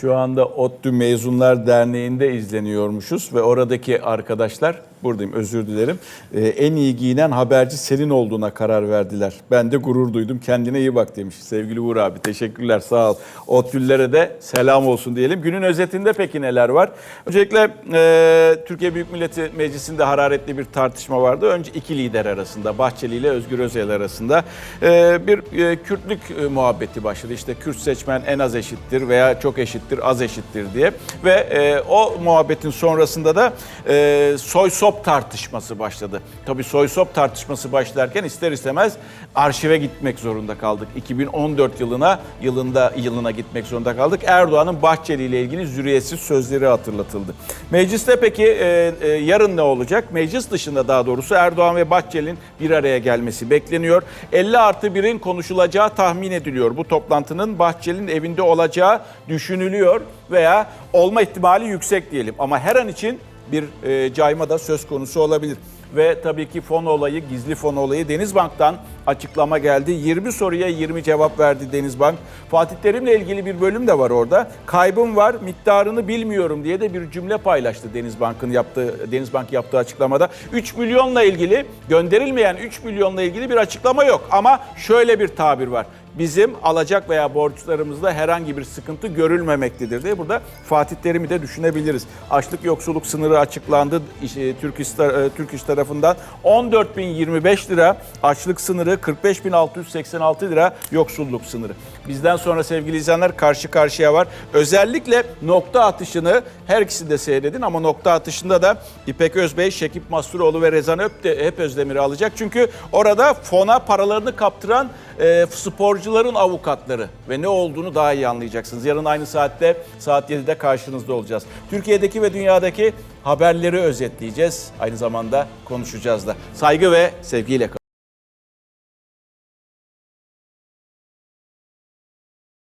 Şu anda ODTÜ Mezunlar Derneği'nde izleniyormuşuz ve oradaki arkadaşlar, buradayım özür dilerim, e, en iyi giyinen haberci senin olduğuna karar verdiler. Ben de gurur duydum, kendine iyi bak demiş sevgili Uğur abi. Teşekkürler, sağ ol. ODTÜ'lülere de selam olsun diyelim. Günün özetinde peki neler var? Öncelikle e, Türkiye Büyük Millet Meclisi'nde hararetli bir tartışma vardı. Önce iki lider arasında, Bahçeli ile Özgür Özel arasında e, bir e, Kürtlük e, muhabbeti başladı. İşte Kürt seçmen en az eşittir veya çok eşittir, az eşittir diye. Ve e, o muhabbetin sonrasında da e, soy sop tartışması başladı. Tabii soy sop tartışması başlarken ister istemez arşive gitmek zorunda kaldık. 2014 yılına yılında yılına gitmek zorunda kaldık. Erdoğan'ın Bahçeli ile ilgili zürriyetsiz sözleri hatırlatıldı. Mecliste peki e, e, yarın ne olacak? Meclis dışında daha doğrusu Erdoğan ve Bahçeli'nin bir araya gelmesi bekleniyor. 50 artı 1'in konuşulacağı tahmin ediliyor. Bu toplantının Bahçeli'nin evinde olacağı düşünülüyor veya olma ihtimali yüksek diyelim. Ama her an için bir e, cayma da söz konusu olabilir. Ve tabii ki fon olayı, gizli fon olayı Denizbank'tan açıklama geldi. 20 soruya 20 cevap verdi Denizbank. Fatih Terim'le ilgili bir bölüm de var orada. Kaybım var, miktarını bilmiyorum diye de bir cümle paylaştı Denizbank'ın yaptığı Denizbank yaptığı açıklamada. 3 milyonla ilgili gönderilmeyen 3 milyonla ilgili bir açıklama yok ama şöyle bir tabir var bizim alacak veya borçlarımızda herhangi bir sıkıntı görülmemektedir diye burada Fatih Terim'i de düşünebiliriz. Açlık yoksulluk sınırı açıklandı işte, Türk İş, e, Türk İş tarafından 14.025 lira açlık sınırı 45.686 lira yoksulluk sınırı. Bizden sonra sevgili izleyenler karşı karşıya var. Özellikle nokta atışını her ikisi de seyredin ama nokta atışında da İpek Özbey, Şekip Masturoğlu ve Rezan Öp de, hep Özdemir'i alacak. Çünkü orada fona paralarını kaptıran e, sporcuların avukatları ve ne olduğunu daha iyi anlayacaksınız. Yarın aynı saatte saat 7'de karşınızda olacağız. Türkiye'deki ve dünyadaki haberleri özetleyeceğiz. Aynı zamanda konuşacağız da. Saygı ve sevgiyle kalın.